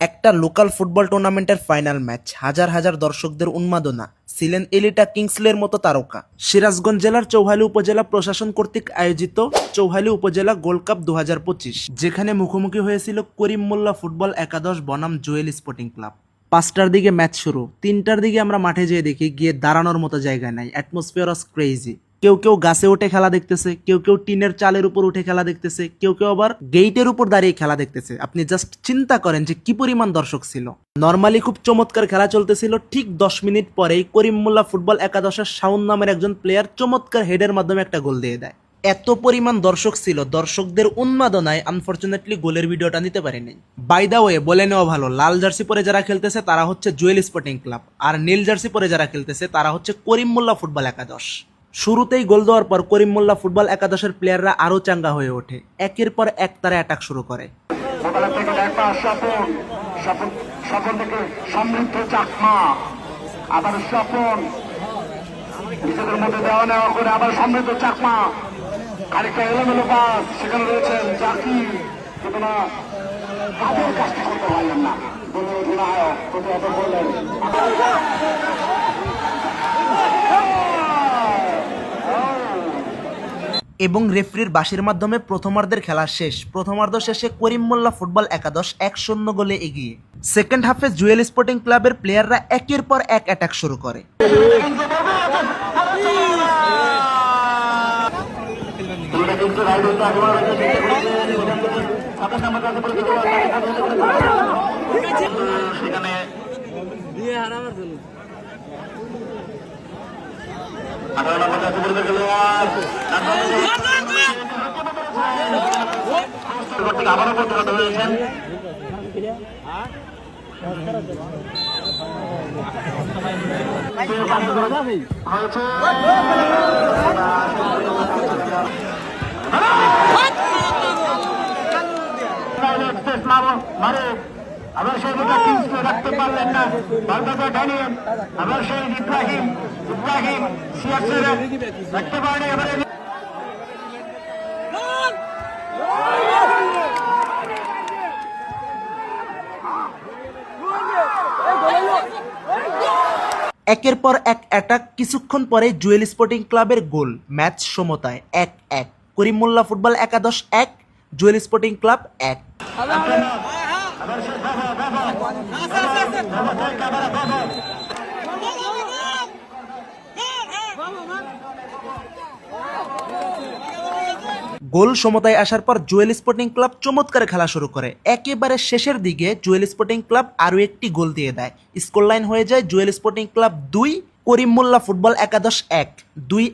একটা local football টুর্নামেন্টের final match. হাজার হাজার দর্শকদের উন্মাদনা। ছিলেন এলিটা কিংসলের মতো তারকা। সিরাজগঞ্জ জেলার চৌহালি উপজেলা প্রশাসন কর্তৃক আয়োজিত চৌহালি উপজেলা গোল্ড কাপ দু হাজার পঁচিশ, যেখানে মুখোমুখি হয়েছিল করিম মোল্লা ফুটবল একাদশ বনাম জুয়েল স্পোর্টিং ক্লাব। পাঁচটার দিকে ম্যাচ শুরু। তিনটার দিকে আমরা মাঠে যেয়ে দেখি গিয়ে দাঁড়ানোর মতো জায়গা নাই। অ্যাটমসফিয়ার অস ক্রেজি কেউ কেউ গাছে উঠে খেলা দেখতেছে, কেউ কেউ টিনের চালের উপর উঠে খেলা দেখতেছে, কেউ কেউ আবার গেইটের উপর দাঁড়িয়ে খেলা দেখতেছে। আপনি জাস্ট চিন্তা করেন যে কি পরিমাণ দর্শক ছিল। নর্মালি খুব চমৎকার খেলা চলতেছিল, ঠিক দশ মিনিট পরেই করিম মোল্লা ফুটবল একাদশের শাউন নামের একজন প্লেয়ার চমৎকার হেডের মাধ্যমে একটা গোল দিয়ে দেয়। এত পরিমাণ দর্শক ছিল, দর্শকদের উন্মাদনায় আনফরচুনেটলি গোলের ভিডিওটা নিতে পারিনি। বাই দা ওয়ে বলে নেওয়া ভালো, লাল জার্সি পরে যারা খেলতেছে তারা হচ্ছে জুয়েল স্পোর্টিং ক্লাব, আর নীল জার্সি পরে যারা খেলতেছে তারা হচ্ছে করিম মোল্লা ফুটবল একাদশ। শুরুতেই গোল দেওয়ার পর করিম মোল্লা ফুটবল একাদশের প্লেয়াররা আরও চাঙ্গা হয়ে ওঠে। একের পর এক তারা অ্যাটাক শুরু করে। সমৃদ্ধ চাকমা। আবার স্বপন। নিজেদের মধ্যে দেওয়া নেওয়া করে আবার সমৃদ্ধ চাকমা। খানিকটা এলোমেলো পাস। সেখানে রয়েছেন কিন্তু না করতে পারলেন না। বললেন অধিনায়ক করলেন। এবং রেফরির বাঁশির মাধ্যমে প্রথমার্ধের খেলা শেষ। প্রথমার্ধ শেষে করিম মোল্লা ফুটবল একাদশ এক শূন্য গোলে এগিয়ে। সেকেন্ড হাফে জুয়েল স্পোর্টিং ক্লাবের প্লেয়াররা একের পর এক অ্যাটাক শুরু করে। একেবারে আঠারো নম্বর কাছে খেলোয়াড় আবারও প্রতিহত হয়েছেন হয়েছে এক্সপ্রেস মারে আবার সেই দুটা কিংসকে রাখতে পারলেন না। বারবাজা ড্যানিয়েল আবার সেই ইব্রাহিম ইব্রাহিম সিয়াসের রাখতে পারেনি এবারে একের পর এক অ্যাটাক কিছুক্ষণ পরে জুয়েল স্পোর্টিং ক্লাবের গোল ম্যাচ সমতায় এক এক। করিম মোল্লা ফুটবল একাদশ এক জুয়েল স্পোর্টিং ক্লাব এক। গোল সমতায় আসার পর জুয়েল স্পোর্টিং ক্লাব চমৎকার খেলা শুরু করে। একেবারে শেষের দিকে জুয়েল স্পোর্টিং ক্লাব আরও একটি গোল দিয়ে দেয়। স্কোর লাইন হয়ে যায় জুয়েল স্পোর্টিং ক্লাব দুই করিম মোল্লা ফুটবল একাদশ এক। দুই